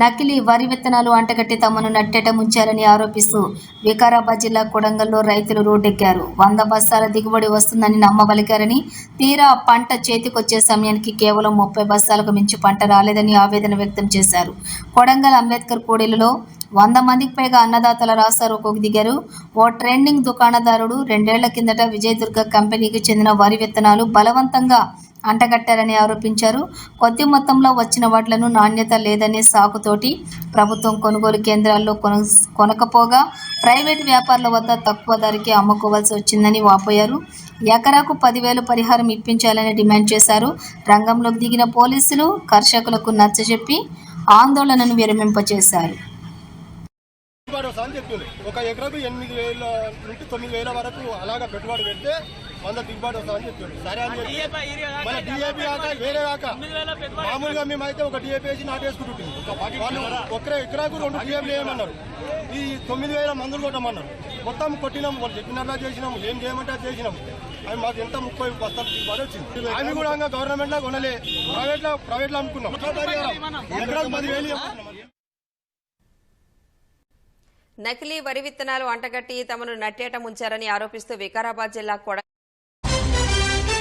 నకిలీ వరి విత్తనాలు అంటగట్టి తమను నట్టేట ముంచారని ఆరోపిస్తూ వికారాబాద్ జిల్లా కొడంగల్లో రైతులు రోడ్డెక్కారు. వంద బస్తాల దిగుబడి వస్తుందని నమ్మబలికారని తీరా పంట చేతికొచ్చే సమయానికి కేవలం ముప్పై బస్తాలకు మించి పంట రాలేదని ఆవేదన వ్యక్తం చేశారు. కొడంగల్ అంబేద్కర్ కూడలిలో వంద మందికి పైగా అన్నదాతల రాస్తారోకోకు దిగారు. ఓ ట్రెండింగ్ దుకాణదారుడు రెండేళ్ళ కిందట విజయదుర్గ కంపెనీకి చెందిన వరి విత్తనాలు బలవంతంగా అంటగట్టారని ఆరోపించారు. కొద్ది మొత్తంలో వచ్చిన వడ్లను నాణ్యత లేదనే సాకుతోటి ప్రభుత్వం కొనుగోలు కేంద్రాల్లో కొన కొనకపోగా ప్రైవేట్ వ్యాపారుల వద్ద తక్కువ ధరకే అమ్ముకోవాల్సి వచ్చిందని వాపోయారు. ఎకరాకు పదివేలు పరిహారం ఇప్పించాలని డిమాండ్ చేశారు. రంగంలోకి దిగిన పోలీసులు కర్షకులకు నచ్చజెప్పి ఆందోళనను విరమింపచేశారు. ఒక ఎకరాకు ఎనిమిది వేల నుండి తొమ్మిది వేల వరకు అలాగా పెట్టుబడి పెడితే వంద దిగుబడి వస్తా అని చెప్తుంది సరే అని చెప్పి మన డిఏపి కాక వేరే కాక మామూలుగా మేమైతే ఒక డిఏపి వేసి నాటేసుకుంటుంది వాళ్ళు ఒక ఎకరాకు రెండు డిఏపి వేయమన్నారు ఈ తొమ్మిది వేల మందులు కొట్టమన్నారు. మొత్తం కొట్టినాం వాళ్ళు చెప్పినట్లా చేసినాం ఏం చేయమంటే అది చేసినాం అవి మాకు ఎంత ముప్పై బస్తాలు దిగుబడి వచ్చింది. అవి కూడా గవర్నమెంట్లో కొనలే. ప్రైవేట్లో ప్రైవేట్లో అమ్ముకున్నాం ఎకరాకు పదివేలు నకిలీ వరి విత్తనాలు అంటగట్టి తమను నట్టేట ముంచారని ఆరోపిస్తూ వికారాబాద్ జిల్లా కొడ